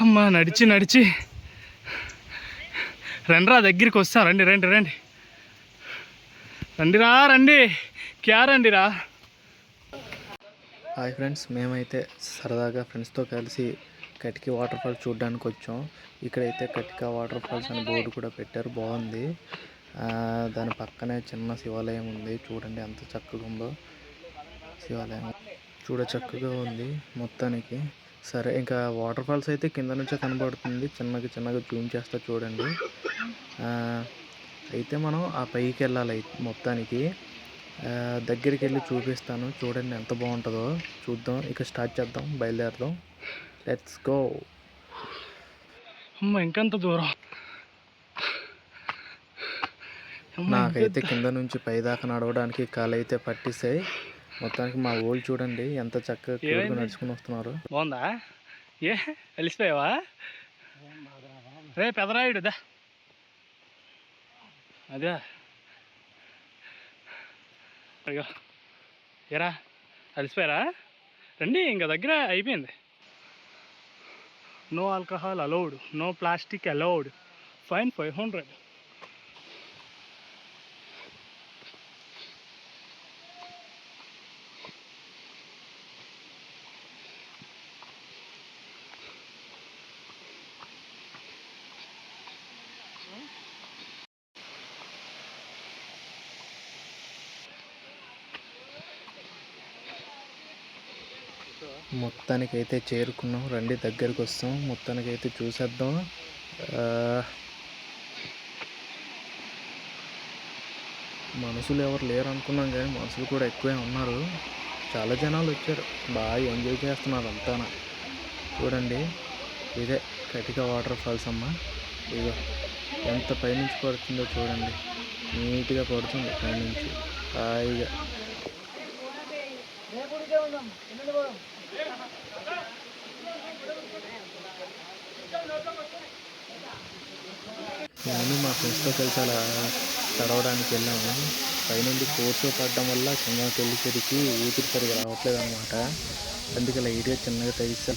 అమ్మా నడిచి నడిచి. రండిరా దగ్గరికి వస్తా రండి రండి రండి. రండిరా రండి. క్యా రండిరా? హాయ్ ఫ్రెండ్స్ మేమైతే సరదాగా ఫ్రెండ్స్తో కలిసి కటికి వాటర్ ఫాల్స్ చూడడానికి వచ్చాం. ఇక్కడైతే కటిక వాటర్ ఫాల్స్ అని బోర్డు కూడా పెట్టారు బాగుంది. దాని పక్కనే చిన్న శివాలయం ఉంది. చూడండి ఎంత చక్కగా ఉందో శివాలయం. చూడ చక్కగా ఉంది మొత్తానికి. సరే ఇంకా వాటర్ ఫాల్స్ అయితే కింద నుంచే కనబడుతుంది. చిన్నగా చిన్నగా జూమ్ చేస్తా చూడండి. అయితే మనం ఆ పైకి వెళ్ళాలి మొత్తానికి. దగ్గరికి వెళ్ళి చూపిస్తాను. చూడండి ఎంత బాగుంటుందో. చూద్దాం. ఇక స్టార్ట్ చేద్దాం. బయలుదేరదాం. Let's go. అమ్మ ఇంకంత దూరం? నాకైతే కింద నుంచి పై దాకా నడవడానికి కాలు అయితే పట్టిస్తాయి మొత్తానికి మా ఊళ్ళు చూడండి ఎంత చక్కగా? నడుచుకుని వస్తున్నారు. బాగుందా? ఏ అలిసిపోయావా? రే పెదరాయుడు దా. అదే. అయ్యో ఏరా అలిసిపోయారా? రండి ఇంకా దగ్గర అయిపోయింది. No alcohol allowed no plastic allowed. Fine five hundred. మొత్తానికి అయితే చేరుకున్నాం. రండి దగ్గరికి వస్తాం మొత్తానికి అయితే చూసేద్దాం మనుషులు ఎవరు లేరు అనుకున్నాం కానీ మనుషులు కూడా ఎక్కువే ఉన్నారు. చాలా జనాలు వచ్చారు. బాగా ఎంజాయ్ చేస్తున్నారు అంతాన. చూడండి. ఇదే కటిక వాటర్ ఫాల్స్ అమ్మ. ఇదో ఎంత పైనుంచి పడుతుందో చూడండి. నీట్గా పడుతుంది పైనుంచి. హాయిగా. నేను మా ఫ్రెండ్స్తో కలిసి అలా తడవడానికి వెళ్ళాము. పైనుండి ఫోర్స్ పడడం వల్ల కిందకి వెళ్ళేసరికి ఊపిరి సరిగా రావట్లేదు అనమాట అందుకే లైట్గా చిన్నగా తగిస్తే